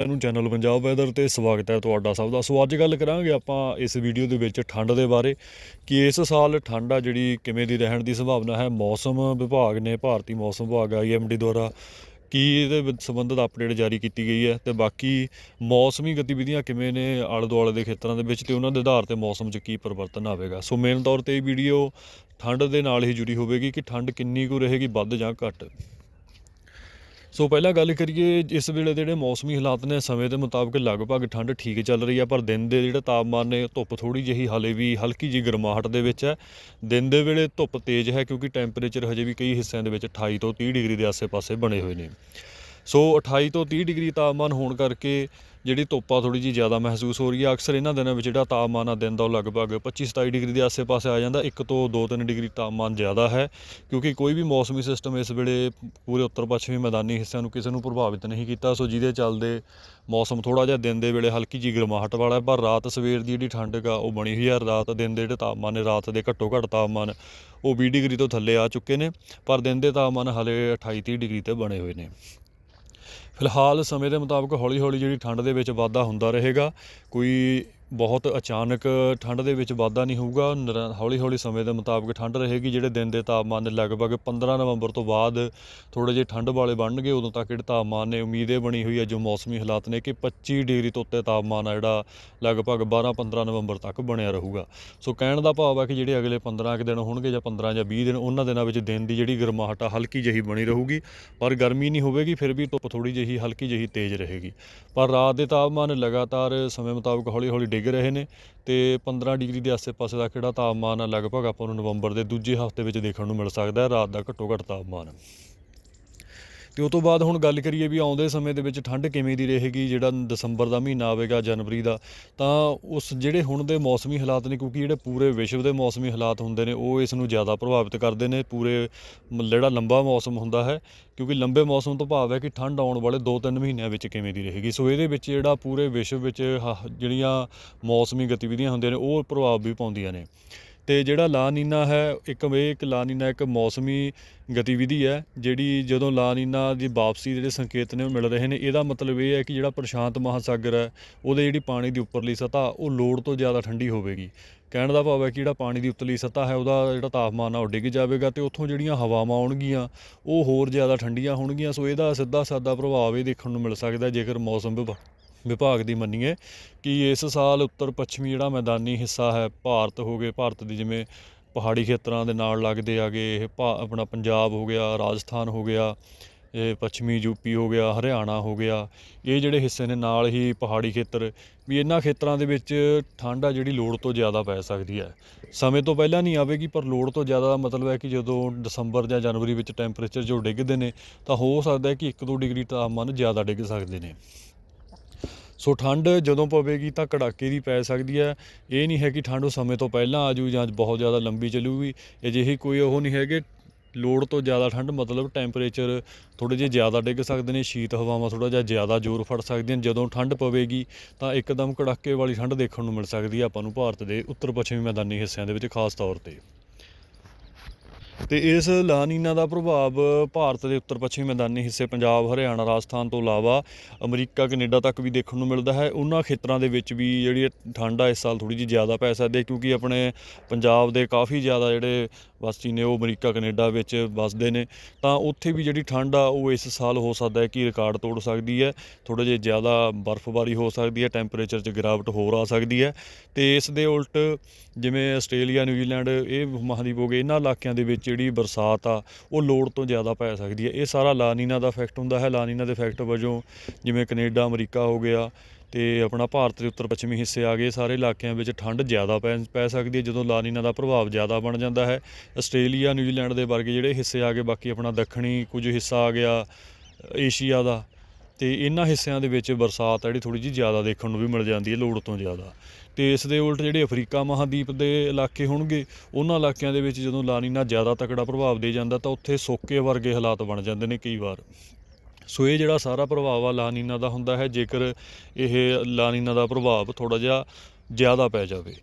ਨੂੰ channel Punjab weather ਤੇ ਸਵਾਗਤ ਹੈ ਤੁਹਾਡਾ ਸਭ ਦਾ। ਸੋ ਅੱਜ ਗੱਲ ਕਰਾਂਗੇ ਆਪਾਂ ਇਸ ਵੀਡੀਓ ਦੇ ਵਿੱਚ ਠੰਡ ਦੇ ਬਾਰੇ ਕਿ ਇਸ ਸਾਲ ਠੰਡ ਆ ਜਿਹੜੀ ਕਿਵੇਂ ਦੀ ਰਹਿਣ ਦੀ ਸੰਭਾਵਨਾ ਹੈ। ਮੌਸਮ ਵਿਭਾਗ ਨੇ, ਭਾਰਤੀ ਮੌਸਮ ਵਿਭਾਗ ਆਈਐਮਡੀ ਦੁਆਰਾ ਕੀ ਇਹਦੇ ਸੰਬੰਧਿਤ ਅਪਡੇਟ ਜਾਰੀ ਕੀਤੀ ਗਈ ਹੈ ਤੇ ਬਾਕੀ ਮੌਸਮੀ ਗਤੀਵਿਧੀਆਂ ਕਿਵੇਂ ਨੇ ਆਲੇ ਦੁਆਲੇ ਦੇ ਖੇਤਰਾਂ ਦੇ ਵਿੱਚ ਤੇ ਉਹਨਾਂ ਦੇ ਆਧਾਰ ਤੇ ਮੌਸਮ 'ਚ ਕੀ ਪਰਿਵਰਤਨ ਆਵੇਗਾ। ਸੋ ਮੇਨ ਤੌਰ ਤੇ ਇਹ ਵੀਡੀਓ ਠੰਡ ਦੇ ਨਾਲ ਹੀ ਜੁੜੀ ਹੋਵੇਗੀ ਕਿ ਠੰਡ ਕਿੰਨੀ ਕੁ ਰਹੇਗੀ, ਵੱਧ ਜਾਂ ਘੱਟ? ਸੋ ਪਹਿਲਾਂ ਗੱਲ ਕਰੀਏ ਇਸ ਵੇਲੇ ਜਿਹੜੇ ਮੌਸਮੀ ਹਾਲਾਤ ਨੇ, ਸਮੇਂ ਦੇ ਮੁਤਾਬਕ ਲਗਭਗ ਠੰਡ ਠੀਕ ਚੱਲ ਰਹੀ ਹੈ ਪਰ ਦਿਨ ਦੇ ਜਿਹੜੇ ਤਾਪਮਾਨ ਨੇ, ਧੁੱਪ ਥੋੜੀ ਜਿਹੀ ਹਾਲੇ ਵੀ ਹਲਕੀ ਜਿਹੀ ਗਰਮਾਹਟ ਦੇ ਵਿੱਚ ਹੈ। ਦਿਨ ਦੇ ਵੇਲੇ ਧੁੱਪ ਤੇਜ਼ ਹੈ ਕਿਉਂਕਿ ਟੈਂਪਰੇਚਰ ਹਜੇ ਵੀ ਕਈ ਹਿੱਸਿਆਂ ਦੇ ਵਿੱਚ 28 ਤੋਂ 30 ਡਿਗਰੀ ਦੇ ਆਸ-ਪਾਸੇ ਬਣੇ ਹੋਏ ਨੇ। ਸੋ 28 ਤੋਂ 30 ਡਿਗਰੀ ਤਾਪਮਾਨ ਹੋਣ ਕਰਕੇ ਜਿਹੜੀ ਧੁੱਪ ਆ ਥੋੜੀ ਜਿਹੀ ਜ਼ਿਆਦਾ ਮਹਿਸੂਸ ਹੋ ਰਹੀ ਹੈ ਅਕਸਰ ਇਹਨਾਂ ਦਿਨਾਂ ਵਿੱਚ ਜਿਹੜਾ ਤਾਪਮਾਨ ਆ, ਦਿਨ ਦਾ ਉਹ ਲਗਭਗ 25 27 ਡਿਗਰੀ ਦੇ ਆਸ-ਪਾਸੇ ਆ ਜਾਂਦਾ, ਇੱਕ ਤੋਂ 2-3 ਡਿਗਰੀ ਤਾਪਮਾਨ ਜ਼ਿਆਦਾ ਹੈ, ਕਿਉਂਕਿ ਕੋਈ ਵੀ ਮੌਸਮੀ ਸਿਸਟਮ ਇਸ ਵੇਲੇ ਪੂਰੇ ਉੱਤਰ ਪੱਛਮੀ ਮੈਦਾਨੀ ਹਿੱਸਿਆਂ ਨੂੰ ਕਿਸੇ ਨੂੰ ਪ੍ਰਭਾਵਿਤ ਨਹੀਂ ਕੀਤਾ, ਸੋ ਜਿਹਦੇ ਚੱਲਦੇ ਮੌਸਮ ਥੋੜਾ ਜਿਹਾ ਦਿਨ ਦੇ ਵੇਲੇ ਹਲਕੀ ਜਿਹੀ ਗਰਮਾਹਟ ਵਾਲਾ ਪਰ ਰਾਤ ਸਵੇਰ ਦੀ ਜਿਹੜੀ ਠੰਡ ਆ, ਉਹ ਬਣੀ ਹੋਈ ਹੈ ਰਾਤ ਦਿਨ ਦੇ ਜਿਹੜੇ ਤਾਪਮਾਨ ਨੇ, ਰਾਤ ਦੇ ਘੱਟੋ ਘੱਟ ਤਾਪਮਾਨ, ਉਹ 20 ਡਿਗਰੀ ਤੋਂ ਥੱਲੇ ਆ ਚੁੱਕੇ ਨੇ, ਪਰ ਦਿਨ ਦੇ ਤਾਪਮਾਨ ਹਲੇ 28 30 ਡਿਗਰੀ ਤੇ ਬਣੇ ਹੋਏ ਨੇ। ਫਿਲਹਾਲ ਸਮੇਂ ਦੇ ਮੁਤਾਬਕ ਹੌਲੀ ਹੌਲੀ ਜਿਹੜੀ ਠੰਡ ਦੇ ਵਿੱਚ ਵਾਧਾ ਹੁੰਦਾ ਰਹੇਗਾ ਕੋਈ ਬਹੁਤ ਅਚਾਨਕ ਠੰਡ ਦੇ ਵਿੱਚ ਵਾਧਾ ਨਹੀਂ ਹੋਊਗਾ। ਹੌਲੀ ਹੌਲੀ ਸਮੇਂ ਦੇ ਮੁਤਾਬਕ ਠੰਡ ਰਹੇਗੀ, ਜਿਹੜੇ ਦਿਨ ਦੇ ਤਾਪਮਾਨ ਨੇ ਲਗਭਗ 15 ਨਵੰਬਰ ਤੋਂ ਬਾਅਦ ਥੋੜੇ ਜਿਹੇ ਠੰਡ ਵਾਲੇ ਬਣਨਗੇ, ਉਦੋਂ ਤੱਕ ਜਿਹੜੇ ਤਾਪਮਾਨ ਨੇ ਉਮੀਦ ਇਹ ਬਣੀ ਹੋਈ ਹੈ ਜੋ ਮੌਸਮੀ ਹਾਲਾਤ ਨੇ ਕਿ 25 ਡਿਗਰੀ ਤੋਂ ਉੱਤੇ ਤਾਪਮਾਨ ਆ ਜਿਹੜਾ ਲਗਭਗ 12-15 ਨਵੰਬਰ ਤੱਕ ਬਣਿਆ ਰਹੂਗਾ। ਸੋ ਕਹਿਣ ਦਾ ਭਾਵ ਹੈ ਕਿ ਜਿਹੜੇ ਅਗਲੇ 15 ਕੁ ਦਿਨ ਹੋਣਗੇ ਜਾਂ 15 ਜਾਂ 20 ਦਿਨ, ਉਹਨਾਂ ਦਿਨਾਂ ਵਿੱਚ ਦਿਨ ਦੀ ਜਿਹੜੀ ਗਰਮਾਹਟ ਆ ਹਲਕੀ ਜਿਹੀ ਬਣੀ ਰਹੂਗੀ। ਪਰ ਗਰਮੀ ਨਹੀਂ ਹੋਵੇਗੀ, ਫਿਰ ਵੀ ਧੁੱਪ ਥੋੜੀ ਜਿਹੀ ਹਲਕੀ ਜਿਹੀ ਤੇਜ਼ ਰਹੇਗੀ। ਪਰ ਰਾਤ ਦੇ ਤਾਪਮਾਨ ਲਗਾਤਾਰ ਸਮੇਂ ਮੁਤਾਬਕ ਹੌਲੀ ਹੌਲੀ ਡਿੱਗ ਰਹੇ ਨੇ ਤੇ 15 ਡਿਗਰੀ ਦੇ ਆਸ-ਪਾਸੇ ਦਾ ਕਿਹੜਾ ਤਾਪਮਾਨ ਆ? ਲਗਭਗ ਆਪਾਂ ਨੂੰ ਨਵੰਬਰ ਦੇ ਦੂਜੇ ਹਫ਼ਤੇ ਵਿੱਚ ਦੇਖਣ ਨੂੰ ਮਿਲ ਸਕਦਾ ਹੈ। ਰਾਤ ਦਾ ਘੱਟੋ ਘੱਟ ਤਾਪਮਾਨ। ਤੇ ਉਸ ਤੋਂ ਬਾਅਦ ਹੁਣ ਗੱਲ ਕਰੀਏ ਵੀ ਆਉਂਦੇ ਸਮੇਂ ਦੇ ਵਿੱਚ ਠੰਡ ਕਿਵੇਂ ਦੀ ਰਹੇਗੀ, ਜਿਹੜਾ ਦਸੰਬਰ ਦਾ ਮਹੀਨਾ ਆਵੇਗਾ, ਜਨਵਰੀ ਦਾ, ਤਾਂ ਉਸ ਜਿਹੜੇ ਹੁਣ ਦੇ ਮੌਸਮੀ ਹਾਲਾਤ ਨੇ, ਕਿਉਂਕਿ ਜਿਹੜੇ ਪੂਰੇ ਵਿਸ਼ਵ ਦੇ ਮੌਸਮੀ ਹਾਲਾਤ ਹੁੰਦੇ ਨੇ, ਉਹ ਇਸ ਨੂੰ ਜ਼ਿਆਦਾ ਪ੍ਰਭਾਵਿਤ ਕਰਦੇ ਨੇ, ਪੂਰੇ ਮ- ਜਿਹੜਾ ਲੰਬਾ ਮੌਸਮ ਹੁੰਦਾ ਹੈ, ਕਿਉਂਕਿ ਲੰਬੇ ਮੌਸਮ ਤੋਂ ਭਾਵ ਹੈ ਕਿ ਠੰਡ ਆਉਣ ਵਾਲੇ 2-3 ਮਹੀਨਿਆਂ ਵਿੱਚ ਕਿਵੇਂ ਦੀ ਰਹੇਗੀ। ਸੋ ਇਹਦੇ ਵਿੱਚ ਜਿਹੜਾ ਪੂਰੇ ਵਿਸ਼ਵ ਵਿੱਚ ਹ- ਜਿਹੜੀਆਂ ਮੌਸਮੀ ਗਤੀਵਿਧੀਆਂ ਹੁੰਦੀਆਂ ਨੇ, ਉਹ ਪ੍ਰਭਾਵ ਵੀ ਪਾਉਂਦੀਆਂ ਨੇ। ਅਤੇ ਜਿਹੜਾ ਲਾ ਨੀਨਾ ਹੈ, ਇੱਕ ਇਹ ਇੱਕ ਲਾ ਨੀਨਾ ਇੱਕ ਮੌਸਮੀ ਗਤੀਵਿਧੀ ਹੈ, ਜਿਹੜੀ ਜਦੋਂ ਲਾ ਨੀਨਾ ਦੀ ਵਾਪਸੀ ਜਿਹੜੇ ਸੰਕੇਤ ਨੇ ਉਹ ਮਿਲ ਰਹੇ ਨੇ, ਇਹਦਾ ਮਤਲਬ ਇਹ ਹੈ ਕਿ ਜਿਹੜਾ ਪ੍ਰਸ਼ਾਂਤ ਮਹਾਸਾਗਰ ਹੈ, ਉਹਦੇ ਜਿਹੜੀ ਪਾਣੀ ਦੀ ਉੱਪਰਲੀ ਸਤਹ, ਉਹ ਲੋੜ ਤੋਂ ਜ਼ਿਆਦਾ ਠੰਡੀ ਹੋਵੇਗੀ। ਕਹਿਣ ਦਾ ਭਾਵ ਹੈ ਕਿ ਜਿਹੜਾ ਪਾਣੀ ਦੀ ਉੱਤਲੀ ਸਤਹ ਹੈ, ਉਹਦਾ ਜਿਹੜਾ ਤਾਪਮਾਨ ਆ ਉਹ ਡਿੱਗ ਜਾਵੇਗਾ ਤੇ ਉੱਥੋਂ ਜਿਹੜੀਆਂ ਹਵਾਵਾਂ ਆਉਣਗੀਆਂ, ਉਹ ਹੋਰ ਜ਼ਿਆਦਾ ਠੰਡੀਆਂ ਹੋਣਗੀਆਂ, ਸੋ ਇਹਦਾ ਸਿੱਧਾ ਸਾਦਾ ਪ੍ਰਭਾਵ ਇਹ ਦੇਖਣ ਨੂੰ ਮਿਲ ਸਕਦਾ ਜੇਕਰ ਮੌਸਮ ਵਿਭਾ- ਵਿਭਾਗ ਦੀ ਮੰਨੀਏ ਕਿ ਇਸ ਸਾਲ ਉੱਤਰ ਪੱਛਮੀ ਜਿਹੜਾ ਮੈਦਾਨੀ ਹਿੱਸਾ ਹੈ, ਭਾਰਤ ਹੋ ਗਏ, ਭਾਰਤ ਦੀ ਜਿਵੇਂ ਪਹਾੜੀ ਖੇਤਰਾਂ ਦੇ ਨਾਲ ਲੱਗਦੇ ਆਗੇ ਇਹ ਭਾ- ਆਪਣਾ ਪੰਜਾਬ ਹੋ ਗਿਆ, ਰਾਜਸਥਾਨ ਹੋ ਗਿਆ, ਇਹ ਪੱਛਮੀ ਯੂਪੀ ਹੋ ਗਿਆ, ਹਰਿਆਣਾ ਹੋ ਗਿਆ, ਇਹ ਜਿਹੜੇ ਹਿੱਸੇ ਨੇ ਨਾਲ ਹੀ ਪਹਾੜੀ ਖੇਤਰ ਵੀ ਇਹਨਾਂ ਖੇਤਰਾਂ ਦੇ ਵਿੱਚ ਠੰਡ ਆ ਜਿਹੜੀ ਲੋੜ ਤੋਂ ਜ਼ਿਆਦਾ ਪੈ ਸਕਦੀ ਹੈ। ਸਮੇਂ ਤੋਂ ਪਹਿਲਾਂ ਨਹੀਂ ਆਵੇਗੀ, ਪਰ ਲੋੜ ਤੋਂ ਜ਼ਿਆਦਾ ਦਾ ਮਤਲਬ ਹੈ ਕਿ ਜਦੋਂ ਦਸੰਬਰ ਜਾਂ ਜਨਵਰੀ ਵਿੱਚ ਟੈਂਪਰੇਚਰ ਜੋ ਡਿੱਗਦੇ ਨੇ, ਤਾਂ ਹੋ ਸਕਦਾ ਹੈ ਕਿ 1-2 ਡਿਗਰੀ ਤਾਪਮਾਨ ਜ਼ਿਆਦਾ ਡਿੱਗ ਸਕਦੇ ਨੇ। ਸੋ ਠੰਡ ਜਦੋਂ ਪਵੇਗੀ ਤਾਂ ਕੜਾਕੇ ਦੀ ਪੈ ਸਕਦੀ ਹੈ। ਇਹ ਨਹੀਂ ਹੈ ਕਿ ਠੰਡ ਉਹ ਸਮੇਂ ਤੋਂ ਪਹਿਲਾਂ ਆ ਜੂ ਜਾਂ ਬਹੁਤ ਜ਼ਿਆਦਾ ਲੰਬੀ ਚੱਲੂਗੀ। ਅਜਿਹੀ ਕੋਈ ਉਹ ਨਹੀਂ ਹੈਗੇ। ਲੋੜ ਤੋਂ ਜ਼ਿਆਦਾ ਠੰਡ ਮਤਲਬ ਟੈਂਪਰੇਚਰ ਥੋੜੇ ਜਿਹੇ ਜ਼ਿਆਦਾ ਡਿੱਗ ਸਕਦੇ ਨੇ, ਸ਼ੀਤ ਹਵਾਵਾਂ ਥੋੜਾ ਜਿਹਾ ਜ਼ਿਆਦਾ ਜ਼ੋਰ ਫੜ ਸਕਦੀਆਂ ਜਦੋਂ ਠੰਡ ਪਵੇਗੀ ਤਾਂ ਇੱਕਦਮ ਕੜਾਕੇ ਵਾਲੀ ਠੰਡ ਦੇਖਣ ਨੂੰ ਮਿਲ ਸਕਦੀ ਹੈ। ਆਪਾਂ ਨੂੰ ਭਾਰਤ ਦੇ ਉੱਤਰ ਪੱਛਮੀ ਮੈਦਾਨੀ ਹਿੱਸਿਆਂ ਦੇ ਵਿੱਚ ਖਾਸ ਤੌਰ ਤੇ। ਤੇ ਇਸ ਲਾਨੀਨਾ ਦਾ ਪ੍ਰਭਾਵ ਭਾਰਤ ਦੇ ਉੱਤਰ ਪੱਛਮੀ ਮੈਦਾਨੀ ਹਿੱਸੇ ਪੰਜਾਬ, ਹਰਿਆਣਾ, ਰਾਜਸਥਾਨ ਤੋਂ ਇਲਾਵਾ ਅਮਰੀਕਾ, ਕੈਨੇਡਾ ਤੱਕ ਵੀ ਦੇਖਣ ਨੂੰ ਮਿਲਦਾ ਹੈ। ਉਹਨਾਂ ਖੇਤਰਾਂ ਦੇ ਵਿੱਚ ਵੀ ਜਿਹੜੀ ਠੰਡ ਆ, ਇਸ ਸਾਲ ਥੋੜੀ ਜਿਹੀ ਜ਼ਿਆਦਾ ਪੈ ਸਕਦੀ ਹੈ ਕਿਉਂਕਿ ਆਪਣੇ ਪੰਜਾਬ ਦੇ ਕਾਫੀ ਜ਼ਿਆਦਾ ਜਿਹੜੇ ਵਾਸੀ ਨੇ, ਉਹ ਅਮਰੀਕਾ, ਕੈਨੇਡਾ ਵਿੱਚ ਵੱਸਦੇ ਨੇ। ਤਾਂ ਉੱਥੇ ਵੀ ਜਿਹੜੀ ਠੰਡ ਆ, ਉਹ ਇਸ ਸਾਲ ਹੋ ਸਕਦਾ ਹੈ ਕਿ ਰਿਕਾਰਡ ਤੋੜ ਸਕਦੀ ਹੈ। ਥੋੜੇ ਜਿਹੇ ਜ਼ਿਆਦਾ ਬਰਫ਼ਬਾਰੀ ਹੋ ਸਕਦੀ ਹੈ, ਟੈਂਪਰੇਚਰ 'ਚ ਗਿਰਾਵਟ ਹੋਰ ਆ ਸਕਦੀ ਹੈ। ਤੇ ਇਸ ਦੇ ਉਲਟ ਜਿਵੇਂ ਆਸਟ੍ਰੇਲੀਆ, ਨਿਊਜ਼ੀਲੈਂਡ, ਇਹ ਮਹਾਦੀਪ ਹੋ ਗਏ, ਇਹਨਾਂ ਇਲਾਕਿਆਂ ਦੇ ਵਿੱਚ ਜਿਹੜੀ ਬਰਸਾਤ ਆ, ਉਹ ਲੋੜ ਤੋਂ ਜ਼ਿਆਦਾ ਪੈ ਸਕਦੀ ਹੈ। ਇਹ ਸਾਰਾ ਲਾਨੀਨਾ ਦਾ ਇਫੈਕਟ ਹੁੰਦਾ ਹੈ। ਲਾਨੀਨਾ ਦੇ ਇਫੈਕਟ ਵਜੋਂ ਜਿਵੇਂ ਕੈਨੇਡਾ, ਅਮਰੀਕਾ ਹੋ ਗਿਆ ਤੇ ਆਪਣਾ ਭਾਰਤ ਦੇ ਉੱਤਰ ਪੱਛਮੀ ਹਿੱਸੇ ਆ ਗਏ, ਸਾਰੇ ਇਲਾਕਿਆਂ ਵਿੱਚ ਠੰਡ ਜ਼ਿਆਦਾ ਪੈ ਪੈ ਸਕਦੀ ਹੈ, ਜਦੋਂ ਲਾਨੀਨਾ ਦਾ ਪ੍ਰਭਾਵ ਜ਼ਿਆਦਾ ਬਣ ਜਾਂਦਾ ਹੈ। ਆਸਟ੍ਰੇਲੀਆ, ਨਿਊਜ਼ੀਲੈਂਡ ਦੇ ਵਰਗੇ ਜਿਹੜੇ ਹਿੱਸੇ ਆ ਗਏ, ਬਾਕੀ ਆਪਣਾ ਦੱਖਣੀ ਕੁਝ ਹਿੱਸਾ ਆ ਗਿਆ, ਏਸ਼ੀਆ ਦਾ। ਤੇ ਇਹਨਾਂ ਹਿੱਸਿਆਂ ਦੇ ਵਿੱਚ ਬਰਸਾਤ ਆ ਜਿਹੜੀ ਥੋੜੀ ਜਿਹੀ ਜ਼ਿਆਦਾ ਦੇਖਣ ਨੂੰ ਵੀ ਮਿਲ ਜਾਂਦੀ ਹੈ, ਲੋੜ ਤੋਂ ਜ਼ਿਆਦਾ। ਤੇ ਇਸ ਦੇ ਉਲਟ ਜਿਹੜੇ ਅਫਰੀਕਾ ਮਹਾਦੀਪ ਦੇ ਇਲਾਕੇ ਹੋਣਗੇ, ਉਹਨਾਂ ਇਲਾਕਿਆਂ ਦੇ ਵਿੱਚ ਜਦੋਂ ਲਾਨੀਨਾ ਜ਼ਿਆਦਾ ਤਕੜਾ ਪ੍ਰਭਾਵ ਦੇ ਜਾਂਦਾ, ਤਾਂ ਉੱਥੇ ਸੋਕੇ ਵਰਗੇ ਹਾਲਾਤ ਬਣ ਜਾਂਦੇ ਨੇ ਕਈ ਵਾਰ। ਸੋ ਇਹ ਜਿਹੜਾ ਸਾਰਾ ਪ੍ਰਭਾਵ ਆ ਲਾਨੀਨਾ ਦਾ ਹੁੰਦਾ ਹੈ, ਜੇਕਰ ਇਹ ਲਾਨੀਨਾ ਦਾ ਪ੍ਰਭਾਵ ਥੋੜਾ ਜਿਹਾ ਜ਼ਿਆਦਾ ਪੈ ਜਾਵੇ।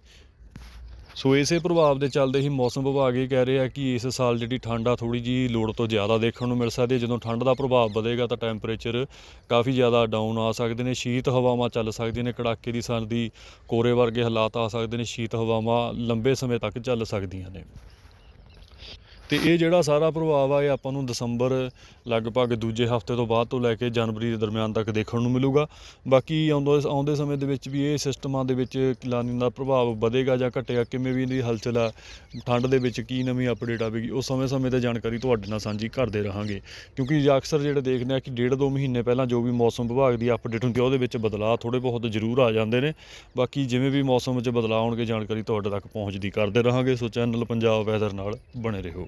ਸੋ ਇਸੇ ਪ੍ਰਭਾਵ ਦੇ ਚੱਲਦੇ ਹੀ ਮੌਸਮ ਵਿਭਾਗ ਇਹ ਕਹਿ ਰਿਹਾ ਕਿ ਇਸ ਸਾਲ ਜਿਹੜੀ ਠੰਡ ਆ ਥੋੜੀ ਜੀ ਲੋੜ ਤੋਂ ਜ਼ਿਆਦਾ ਦੇਖਣ ਨੂੰ ਮਿਲ ਸਕਦੀ ਹੈ। ਜਦੋਂ ਠੰਡ ਦਾ ਪ੍ਰਭਾਵ ਵਧੇਗਾ ਤਾਂ ਟੈਂਪਰੇਚਰ ਕਾਫੀ ਜ਼ਿਆਦਾ ਡਾਊਨ ਆ ਸਕਦੇ ਨੇ, ਸ਼ੀਤ ਹਵਾਵਾਂ ਚੱਲ ਸਕਦੀਆਂ ਨੇ, ਕੜਾਕੇ ਦੀ ਸਰਦੀ, ਕੋਰੇ ਵਰਗੇ ਹਾਲਾਤ ਆ ਸਕਦੇ ਨੇ, ਸ਼ੀਤ ਹਵਾਵਾਂ ਲੰਬੇ ਸਮੇਂ ਤੱਕ ਚੱਲ ਸਕਦੀਆਂ ਨੇ। ਤੇ ਇਹ ਜਿਹੜਾ ਸਾਰਾ ਪ੍ਰਭਾਵ ਆ, ਇਹ ਆਪਾਂ ਨੂੰ ਦਸੰਬਰ ਲਗਭਗ ਦੂਜੇ ਹਫ਼ਤੇ ਤੋਂ ਬਾਅਦ ਤੋਂ ਲੈ ਕੇ ਜਨਵਰੀ ਦੇ ਦਰਮਿਆਨ ਤੱਕ ਦੇਖਣ ਨੂੰ ਮਿਲੂਗਾ। ਬਾਕੀ ਆਉਂਦੇ ਆਉਂਦੇ ਸਮੇਂ ਦੇ ਵਿੱਚ ਵੀ ਇਹ ਸਿਸਟਮਾਂ ਦੇ ਵਿੱਚ ਲਾਨੀ ਦਾ ਪ੍ਰਭਾਵ ਵਧੇਗਾ ਜਾਂ ਘਟੇਗਾ, ਕਿਵੇਂ ਵੀ ਇਹਦੀ ਹਲਚਲ ਆ, ਠੰਡ ਦੇ ਵਿੱਚ ਕੀ ਨਵੀਂ ਅਪਡੇਟ ਆਵੇਗੀ, ਉਹ ਸਮੇਂ-ਸਮੇਂ ਤੇ ਜਾਣਕਾਰੀ ਤੁਹਾਡੇ ਨਾਲ ਸਾਂਝੀ ਕਰਦੇ ਰਹਾਂਗੇ। ਕਿਉਂਕਿ ਅਕਸਰ ਜਿਹੜੇ ਦੇਖਦੇ ਆ ਕਿ ਡੇਢ ਦੋ ਮਹੀਨੇ ਪਹਿਲਾਂ ਜੋ ਵੀ ਮੌਸਮ ਵਿਭਾਗ ਦੀ ਅਪਡੇਟ ਹੁੰਦੀ ਆ, ਉਹਦੇ ਵਿੱਚ ਬਦਲਾਅ ਥੋੜੇ ਬਹੁਤ ਜ਼ਰੂਰ ਆ ਜਾਂਦੇ ਨੇ। ਬਾਕੀ ਜਿਵੇਂ ਵੀ ਮੌਸਮ 'ਚ ਬਦਲਾਅ ਆਉਣਗੇ, ਜਾਣਕਾਰੀ ਤੁਹਾਡੇ ਤੱਕ ਪਹੁੰਚਦੀ ਕਰਦੇ ਰਹਾਂਗੇ। ਸੋ ਚੈਨਲ ਪੰਜਾਬ ਵੈਦਰ ਨਾਲ ਬਣੇ ਰਹੋ।